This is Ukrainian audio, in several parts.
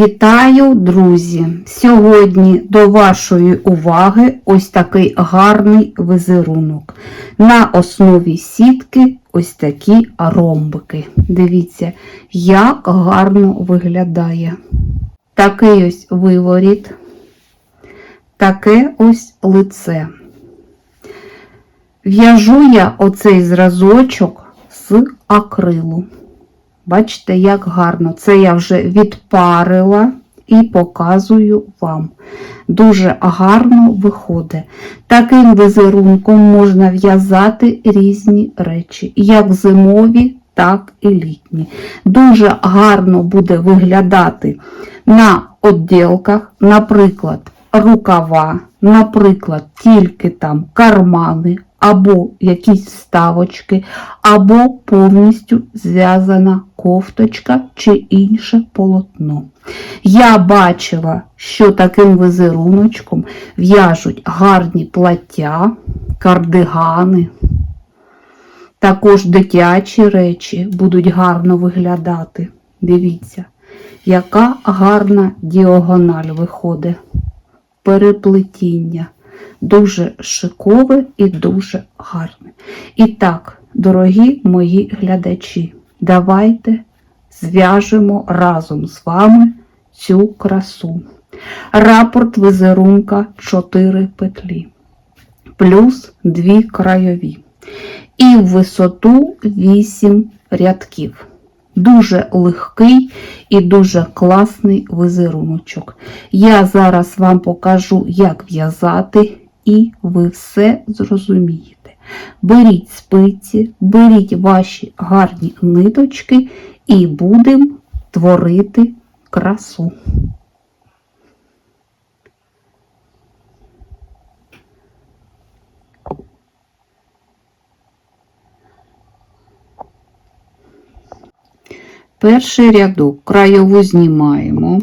Вітаю, друзі! Сьогодні до вашої уваги ось такий гарний візерунок. На основі сітки ось такі ромбики. Дивіться, як гарно виглядає. Такий ось виворіт, таке ось лице. В'яжу я оцей зразочок з акрилу. Бачите, як гарно. Це я вже відпарила і показую вам. Дуже гарно виходить. Таким візерунком можна в'язати різні речі, як зимові, так і літні. Дуже гарно буде виглядати на відділках, наприклад, рукава, наприклад, тільки там кармани, або якісь вставочки, або повністю зв'язана кофточка чи інше полотно. Я бачила, що таким візеруночком в'яжуть гарні плаття, кардигани. Також дитячі речі будуть гарно виглядати. Дивіться, яка гарна діагональ виходить. Переплетіння. Дуже шикове і дуже гарне. І так, дорогі мої глядачі, давайте зв'яжемо разом з вами цю красу. Рапорт візерунка 4 петлі, плюс 2 крайові. І в висоту 8 рядків. Дуже легкий і дуже класний візеруночок. Я зараз вам покажу, як в'язати, і ви все зрозумієте. Беріть спиці, беріть ваші гарні ниточки і будемо творити красу. Перший рядок. Краєву знімаємо,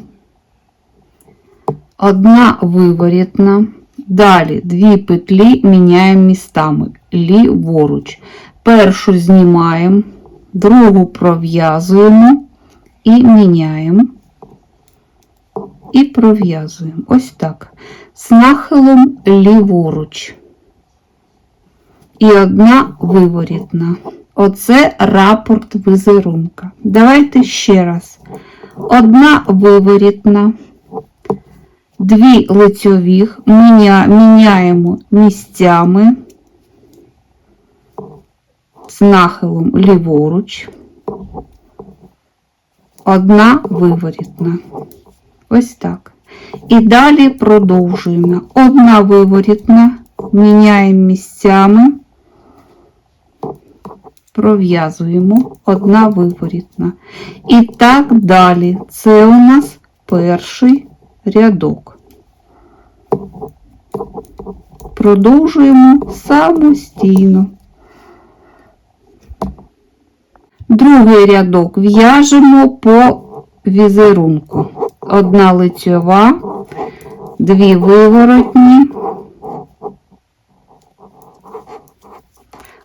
одна виворітна, далі дві петлі міняємо містами ліворуч. Першу знімаємо, другу пров'язуємо і міняємо, і пров'язуємо. Ось так. З нахилом ліворуч. І одна виворітна. Оце рапорт візерунка. Давайте ще раз. Одна виворітна, дві лицьових, міня, міняємо місцями з нахилом ліворуч, одна виворітна. Ось так. І далі продовжуємо. Одна виворітна, міняємо місцями пров'язуємо одна виворітна. І так далі. Це у нас перший рядок. Продовжуємо самостійно. Другий рядок в'яжемо по візерунку. Одна лицьова, дві виворотні,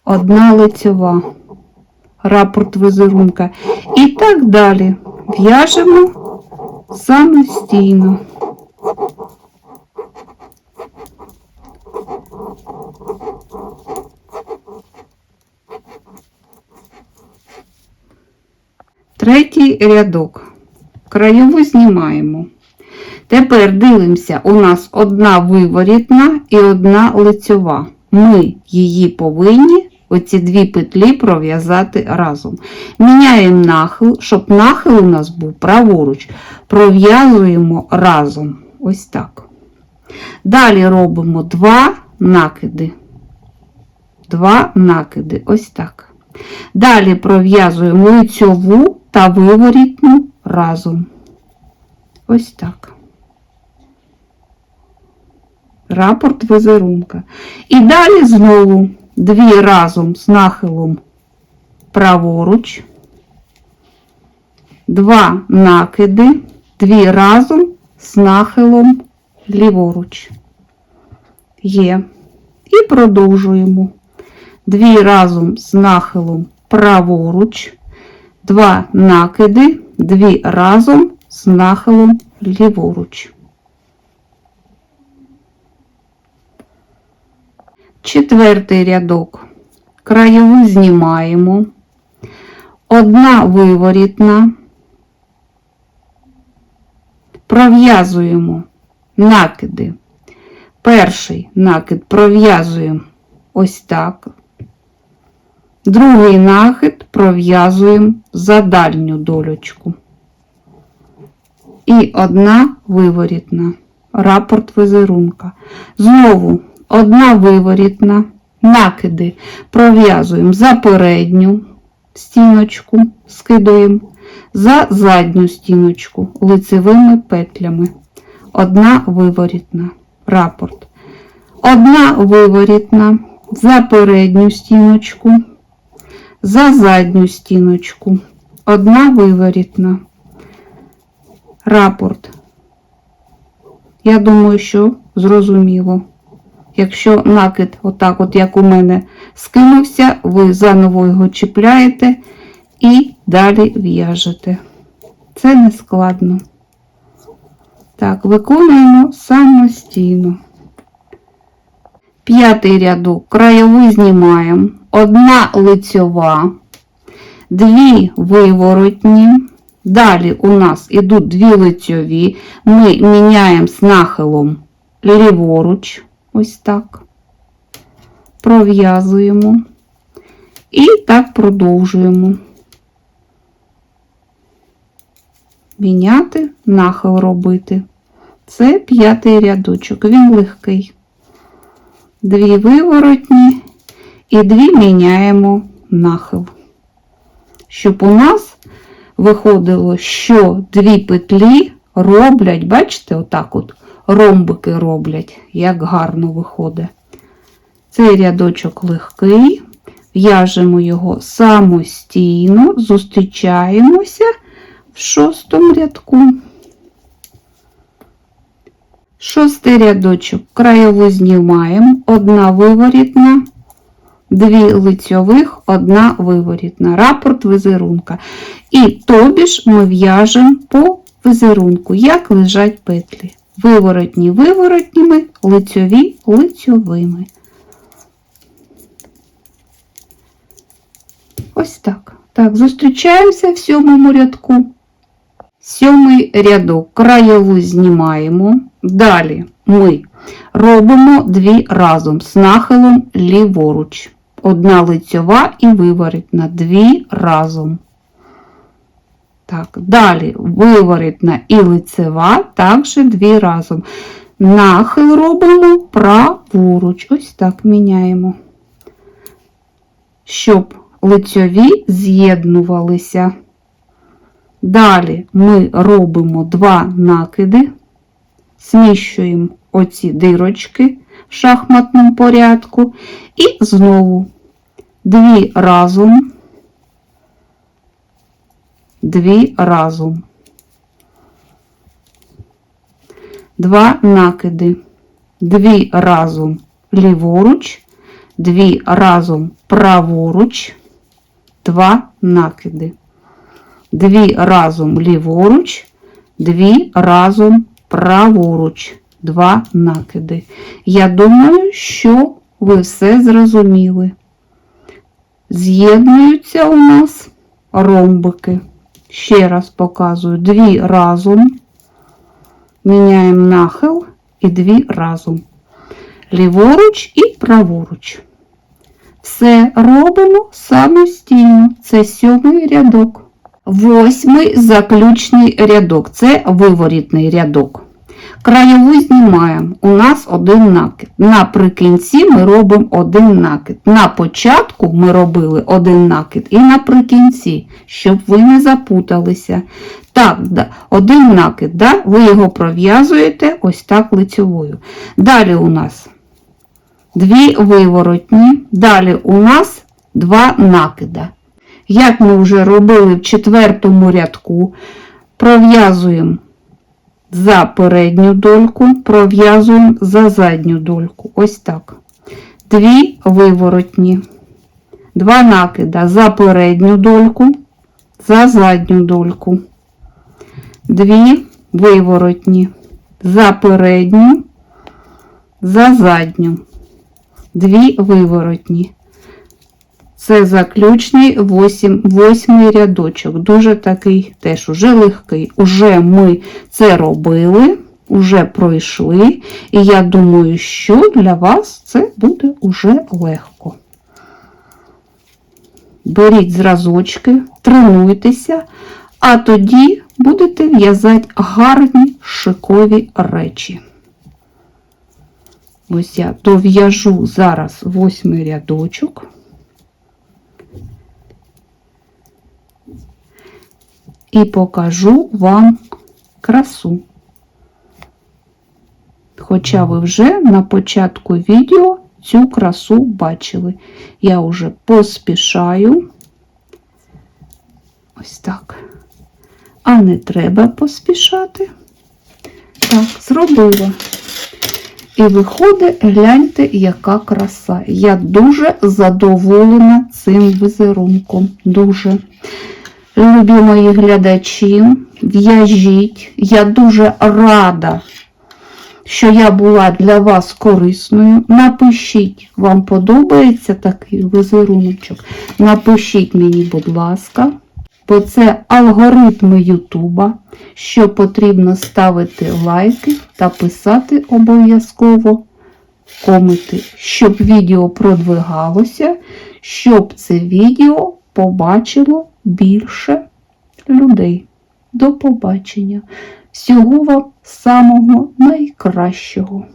одна лицьова рапорт візерунка. І так далі в'яжемо самостійно. Третій рядок. Краєву знімаємо. Тепер дивимося, у нас одна виворітна і одна лицьова. Ми її повинні оці дві петлі пров'язати разом. Міняємо нахил, щоб нахил у нас був праворуч. Пров'язуємо разом. Ось так. Далі робимо два накиди. Два накиди. Ось так. Далі пров'язуємо лицьову та виворітну разом. Ось так. Рапорт візерунка. І далі знову дві разом з нахилом праворуч, два накиди, дві разом з нахилом ліворуч. Є. І продовжуємо. Дві разом з нахилом праворуч, два накиди, дві разом з нахилом ліворуч. Четвертий рядок. Краєву знімаємо. Одна виворітна. Пров'язуємо накиди. Перший накид пров'язуємо ось так. Другий нахид пров'язуємо за дальню долючку. І одна виворітна. Рапорт візерунка. Знову одна виворітна. Накиди пров'язуємо за передню стіночку, скидуємо, за задню стіночку лицевими петлями. Одна виворітна. Рапорт. Одна виворітна за передню стіночку, за задню стіночку. Одна виворітна. Рапорт. Я думаю, що зрозуміло. Якщо накид, отак, от як у мене, скинувся, ви заново його чіпляєте і далі в'яжете. Це не складно. Так, виконуємо самостійно. П'ятий рядок краєвий знімаємо. Одна лицьова, дві виворотні. Далі у нас ідуть дві лицьові. Ми міняємо з нахилом ліворуч. Ось так. Пров'язуємо. І так продовжуємо. Міняти, нахил робити. Це п'ятий рядочок, він легкий. Дві виворотні і дві міняємо нахил. Щоб у нас виходило, що дві петлі роблять, бачите, отак от ромбики роблять, як гарно виходить. Цей рядочок легкий, в'яжемо його самостійно, зустрічаємося в шостому рядку. Шостий рядочок краєву знімаємо, одна виворітна, дві лицьових, одна виворітна, рапорт візерунка. І тобі ж ми в'яжемо по візерунку, як лежать петлі. Виворотні виворотніми, лицьові лицьовими. Ось так. Так, зустрічаємося в сьомому рядку. Сьомий рядок краєву знімаємо. Далі ми робимо дві разом з нахилом ліворуч. Одна лицьова і виворітна. Дві разом. Так, Далі виворітна і лицева, також дві разом. Нахил робимо праворуч. Ось так міняємо. Щоб лицьові з'єднувалися. Далі ми робимо два накиди, зміщуємо оці дирочки в шахматному порядку, і знову дві разом, дві разом, два накиди, дві разом ліворуч, дві разом праворуч, два накиди. Дві разом ліворуч, дві разом праворуч, два накиди. Я думаю, що ви все зрозуміли. З'єднуються у нас ромбики. Ще раз показую дві разом. Міняємо нахил і дві разом. Ліворуч і праворуч. Все робимо самостійно. Це сьомий рядок. Восьмий заключний рядок це виворітний рядок. Краєву знімаємо. У нас один накид. Наприкінці ми робимо один накид. На початку ми робили один накид і наприкінці, щоб ви не запуталися. Так, да, один накид, да? ви його пров'язуєте ось так лицевою. Далі у нас дві виворотні, далі у нас два накида. Як ми вже робили в четвертому рядку, пров'язуємо за передню дольку, пров'язуємо за задню дольку. Ось так. Дві виворотні, два накида за передню дольку, за задню дольку. дві виворотні, за передню, за задню, дві виворотні. Це заключний восім, восьмий рядочок. Дуже такий теж уже легкий. Уже ми це робили, уже пройшли. І я думаю, що для вас це буде уже легко. Беріть зразочки, тренуйтеся, а тоді будете в'язати гарні шикові речі. Ось я дов'яжу зараз восьмий рядочок. І покажу вам красу. Хоча ви вже на початку відео цю красу бачили. Я вже поспішаю. Ось так. А не треба поспішати. Так, зробила. І виходить, гляньте, яка краса. Я дуже задоволена цим візерунком. Дуже. Любі мої глядачі, в'яжіть. Я дуже рада, що я була для вас корисною. Напишіть, вам подобається такий візеруночок. Напишіть мені, будь ласка, бо це алгоритми Ютуба, що потрібно ставити лайки та писати обов'язково коменти, щоб відео продвигалося, щоб це відео побачило більше людей. До побачення. Всього вам самого найкращого.